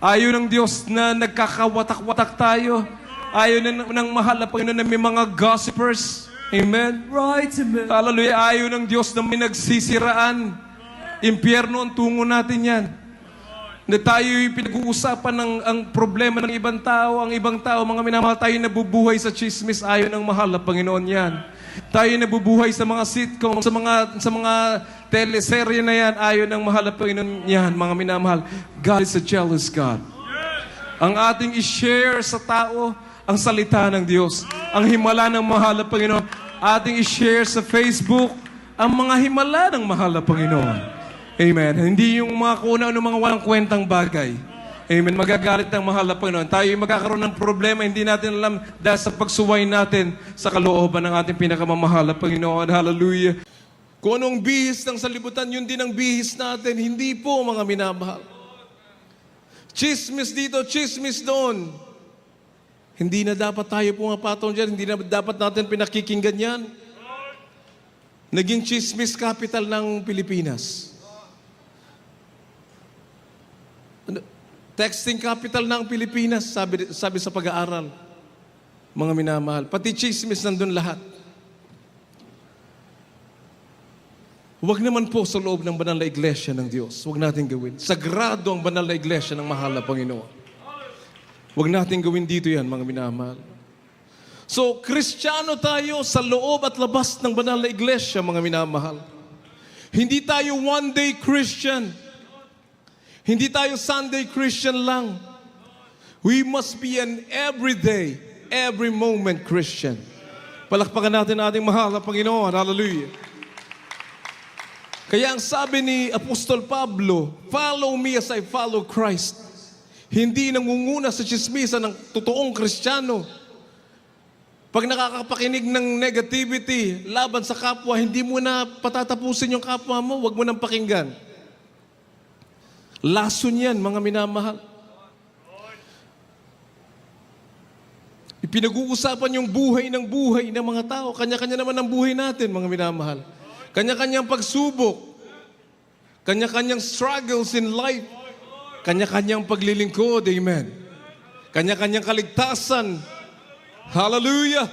Ayaw ng Diyos na nagkakawatak-watak tayo. Ayaw na ng mahal na Panginoon na may mga gossipers. Amen. Right, amen. Hallelujah. Ayaw ng Diyos na may nagsisiraan. Impyerno ang tungo natin yan. Na tayo pinag-uusapan ng ang problema ng ibang tao, ang ibang tao, mga minamahal, tayo nabubuhay sa chismis, ayaw ng mahal na Panginoon yan. Tayo nabubuhay sa mga sitcom, sa mga sa mga teleserye na yan, ayaw ng mahal na Panginoon yan, mga minamahal. God is a jealous God. Ang ating i-share sa tao ang salita ng Diyos. Ang himala ng mahal na Panginoon. Ating i-share sa Facebook ang mga himala ng mahal na Panginoon. Amen. Hindi yung mga kuna ano mga walang kwentang bagay. Amen. Magagalit ng mahal na Panginoon. Tayo magkakaroon ng problema, hindi natin alam dahil sa pagsuway natin sa kalooban ng ating pinakamamahal na Panginoon. Hallelujah. Kung anong bihis ng salibutan, yun din ang bihis natin. Hindi po, mga minamahal. Chismis dito, chismis doon. Hindi na dapat tayo pumapatong dyan. Hindi na dapat natin pinakikinggan yan. Naging chismis capital ng Pilipinas. Ano? Texting capital ng Pilipinas, sabi, sabi sa pag-aaral. Mga minamahal. Pati chismis nandun lahat. Huwag naman po sa loob ng banal na iglesia ng Diyos. Huwag natin gawin. Sagrado ang banal na iglesia ng mahal na Panginoon. Huwag natin gawin dito yan, mga minamahal. So, kristyano tayo sa loob at labas ng banal na iglesia, mga minamahal. Hindi tayo one-day Christian. Hindi tayo Sunday Christian lang. We must be an everyday, every moment Christian. Palakpakan natin ating mahal na Panginoon. Hallelujah. Kaya ang sabi ni Apostol Pablo, follow me as I follow Christ. Hindi nangunguna sa chismisa ng totoong kristyano. Pag nakakapakinig ng negativity laban sa kapwa, hindi mo na patatapusin yung kapwa mo, huwag mo nang pakinggan. Lason yan, mga minamahal. Ipinag-uusapan yung buhay ng buhay ng mga tao. Kanya-kanya naman ang buhay natin, mga minamahal. Kanya-kanyang pagsubok. Kanya-kanyang struggles in life. Kanya-kanyang paglilingkod. Amen. Kanya-kanyang kaligtasan. Hallelujah!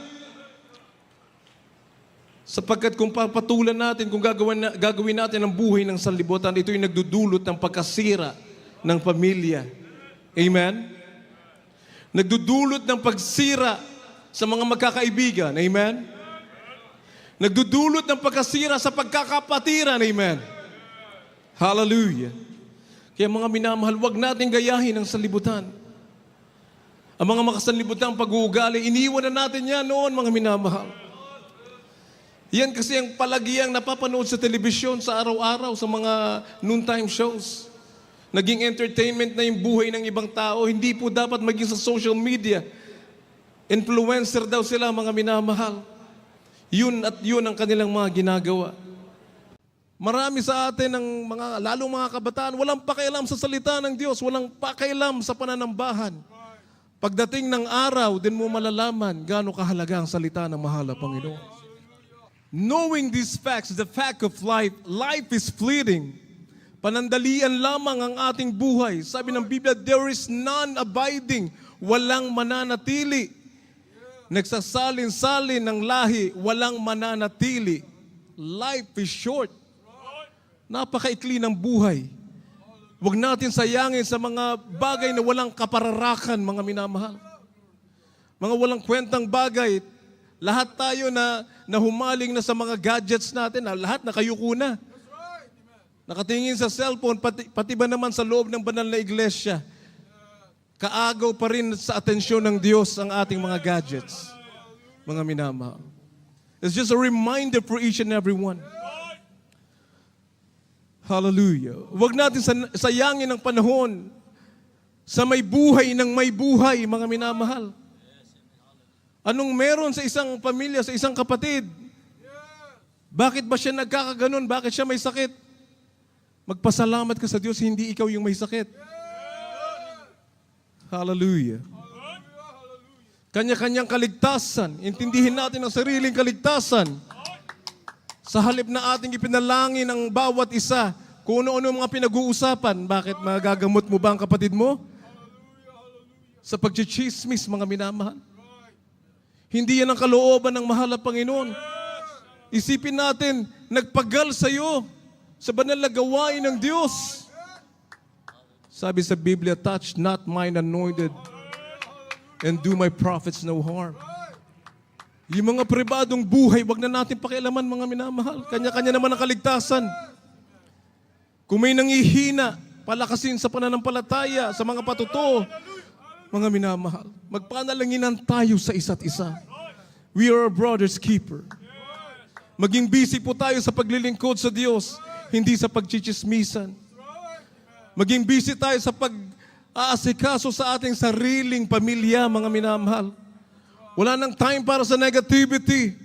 Sapagkat kung papatulan natin, kung gagawin, na, gagawin natin ang buhay ng sanlibutan, ito yung nagdudulot ng pagkasira ng pamilya. Amen? Nagdudulot ng pagsira sa mga magkakaibigan. Amen? Nagdudulot ng pagkasira sa pagkakapatiran. Amen? Hallelujah. Kaya mga minamahal, wag natin gayahin ang sanlibutan. Ang mga makasanlibutan pag-uugali, iniwan na natin yan noon, mga minamahal. Yan kasi ang palagiang napapanood sa telebisyon sa araw-araw sa mga noontime shows. Naging entertainment na yung buhay ng ibang tao. Hindi po dapat maging sa social media. Influencer daw sila, mga minamahal. Yun at yun ang kanilang mga ginagawa. Marami sa atin ng mga, lalong mga kabataan, walang pakialam sa salita ng Diyos, walang pakialam sa pananambahan. Pagdating ng araw, din mo malalaman gaano kahalaga ang salita ng mahal na Panginoon. Knowing these facts, the fact of life, life is fleeting. Panandalian lamang ang ating buhay. Sabi ng Biblia, there is none abiding. Walang mananatili. Nagsasalin-salin ng lahi, walang mananatili. Life is short. Napakaikli ng buhay. Huwag natin sayangin sa mga bagay na walang kapararakan, mga minamahal. Mga walang kwentang bagay. Lahat tayo na, na humaling na sa mga gadgets natin, na lahat nakayuko na. Nakatingin sa cellphone, pati, pati ba naman sa loob ng banal na iglesia, kaagaw pa rin sa atensyon ng Diyos ang ating mga gadgets. Mga minamahal. It's just a reminder for each and every one. Hallelujah. Huwag natin sayangin ang panahon sa may buhay ng may buhay, mga minamahal. Anong meron sa isang pamilya, sa isang kapatid? Bakit ba siya nagkakaganon? Bakit siya may sakit? Magpasalamat ka sa Diyos, hindi ikaw yung may sakit. Hallelujah. Kanya-kanyang kaligtasan. Intindihin natin ang sariling kaligtasan. Sa halip na ating ipinalangin ang bawat isa, kung ano-ano mga pinag-uusapan, bakit magagamot mo ba ang kapatid mo? sa pagchichismis, mga minamahal. Hindi yan ang kalooban ng mahal na Panginoon. Isipin natin, nagpagal sa iyo sa banal na gawain ng Diyos. Sabi sa Biblia, touch not mine anointed and do my prophets no harm. Yung mga pribadong buhay, wag na natin pakialaman mga minamahal. Kanya-kanya naman ang kaligtasan. Kung may nangihina, palakasin sa pananampalataya, sa mga patuto, mga minamahal. Magpanalanginan tayo sa isa't isa. We are a brother's keeper. Maging busy po tayo sa paglilingkod sa Diyos, hindi sa pagchichismisan. Maging busy tayo sa pag-aasikaso sa ating sariling pamilya, mga minamahal. Wala nang time para sa negativity.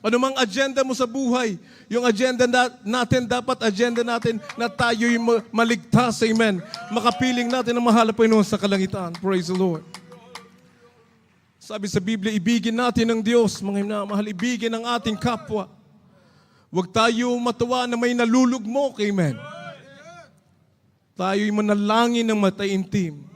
Ano mang agenda mo sa buhay, yung agenda na, natin, dapat agenda natin na tayo'y ma- maligtas, amen. Makapiling natin ang mahal Panginoon sa kalangitan. Praise the Lord. Sabi sa Biblia, ibigin natin ang Diyos, mga minamahal, ibigin ang ating kapwa. Huwag tayo matuwa na may nalulugmok, amen. Tayo'y manalangin ng mataintim